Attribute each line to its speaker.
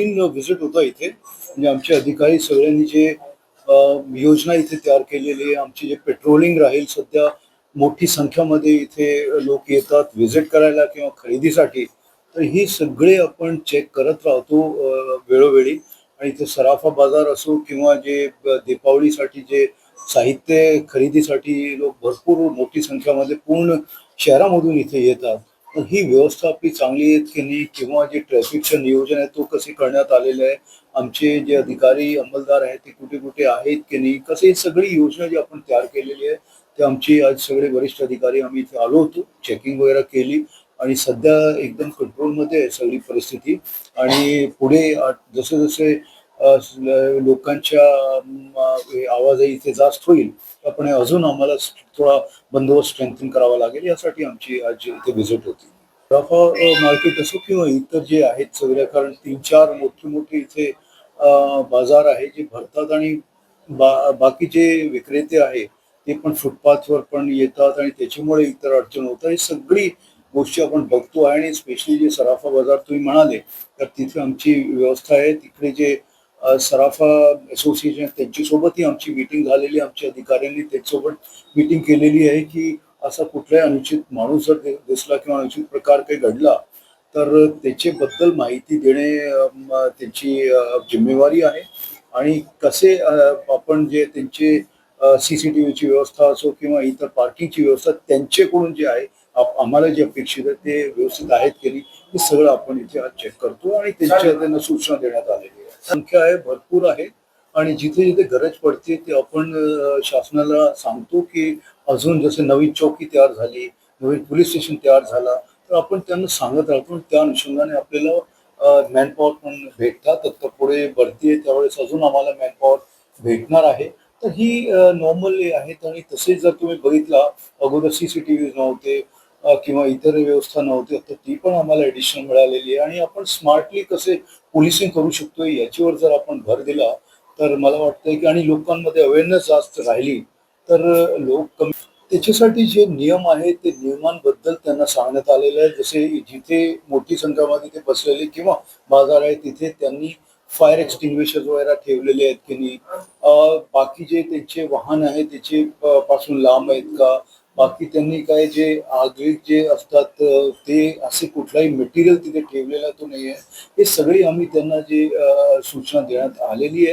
Speaker 1: Visit होता इथे. म्हणजे आमचे अधिकारी सगळ्यांनी जे योजना इथे तयार केलेली आहे आमची जे पेट्रोलिंग राहील सध्या मोठी संख्यामध्ये इथे लोक येतात व्हिजिट करायला किंवा खरेदीसाठी. तर ही सगळे आपण चेक करत राहतो वेळोवेळी. आणि इथे सराफा बाजार असो किंवा जे दीपावलीसाठी जे साहित्य खरेदीसाठी लोक भरपूर मोठी संख्यामध्ये पूर्ण शहरामधून इथे येतात. ही व्यवस्था आपली चांगली आहे की नाही? किंवा जे ट्रॅफिकचं नियोजन आहे तो कसे करण्यात आलेलं आहे? आमचे जे अधिकारी अंमलदार आहेत ते कुठे कुठे आहेत की नाही? कसे ही सगळी योजना जी आपण तयार केलेली आहे ते आमची आज सगळे वरिष्ठ अधिकारी आम्ही इथे आलो होतो चेकिंग वगैरे केली. आणि सध्या एकदम कंट्रोलमध्ये आहे सगळी परिस्थिती. आणि पुढे जसे जसे लोकांच्या आवाजही इथे जास्त होईल. आपण अजून आम्हाला थोडा बंदोबस्त स्ट्रेंथन करावा लागेल यासाठी आमची आज इथे व्हिजिट होती. रफा मार्केट असो किंवा इतर जे आहेत सगळ्या कारण तीन चार मोठे मोठे इथे बाजार आहे जे भरतात आणि बा बाकी जे विक्रेते आहे ते पण फुटपाथवर पण येतात आणि त्याच्यामुळे इतर अडचण होतात ही सगळी गोष्टी आपण बघतो आहे आणि स्पेशली जे सराफा बाजार तुम्ही म्हणाले तर तिथे आमची व्यवस्था आहे. तिकडे जे सराफा असोसिएशन त्यांच्यासोबतही आमची मीटिंग झालेली. आमच्या अधिकाऱ्यांनी त्याच्यासोबत मीटिंग केलेली आहे की असा कुठलाही अनुचित माणूस जर दिसला किंवा अनुचित प्रकार काही घडला तर त्याच्याबद्दल माहिती देणे त्यांची जिम्मेवारी आहे आणि कसे आपण जे त्यांचे सीसीटीव्हीची व्यवस्था असो किंवा इतर पार्किंगची व्यवस्था त्यांच्याकडून जे आहे आम्हाला जे अपेक्षित आहे ते व्यवस्थित आहेत की नाही हे सगळं आपण इथे आज चेक करतो आणि त्यांच्या त्यांना सूचना देण्यात आलेली आहे संख्या आहे भरपूर आहे. आणि जिथे जिथे गरज पडते ते आपण शासनाला सांगतो की अजून जसे नवीन चौकी तयार झाली नवीन पोलीस स्टेशन तयार झाला तर आपण त्यांना सांगत राहतो. त्या अनुषंगाने आपल्याला मॅनपॉवर पण भेटतात. तर पुढे भरती आहे त्यावेळेस अजून आम्हाला मॅनपॉवर भेटणार आहे. तर ही नॉर्मली आहेत आणि तसेच जर तुम्ही बघितला अगोदर सी सी टी व्हीज नव्हते किंवा इतर व्यवस्था नव्हती तर ती पण आम्हाला ऍडिशनल मिळालेली आहे. आणि आपण स्मार्टली कसे पोलिसिंग करू शकतो याच्यावर जर आपण भर दिला तर मला वाटतंय की आणि लोकांमध्ये अवेअरनेस जास्त राहिली तर लोक कमी. त्याच्यासाठी जे नियम आहेत ते नियमांबद्दल त्यांना सांगण्यात आलेलं आहे. जसे जिथे मोठी संख्यामध्ये ते बसलेले किंवा बाजार आहे तिथे त्यांनी फायर एक्सटिंग्विशर वगैरे ठेवलेले आहेत की नाही? बाकी जे त्यांचे वाहन आहे त्याचे पासून लांब आहेत का? बाकी त्यांनी काय जे आगळीक जे असतात ते असे कुठलाही मटेरियल तिथे ठेवलेला तो नाही आहे हे सगळी आम्ही त्यांना जे अ, सूचना देण्यात आलेली आहे.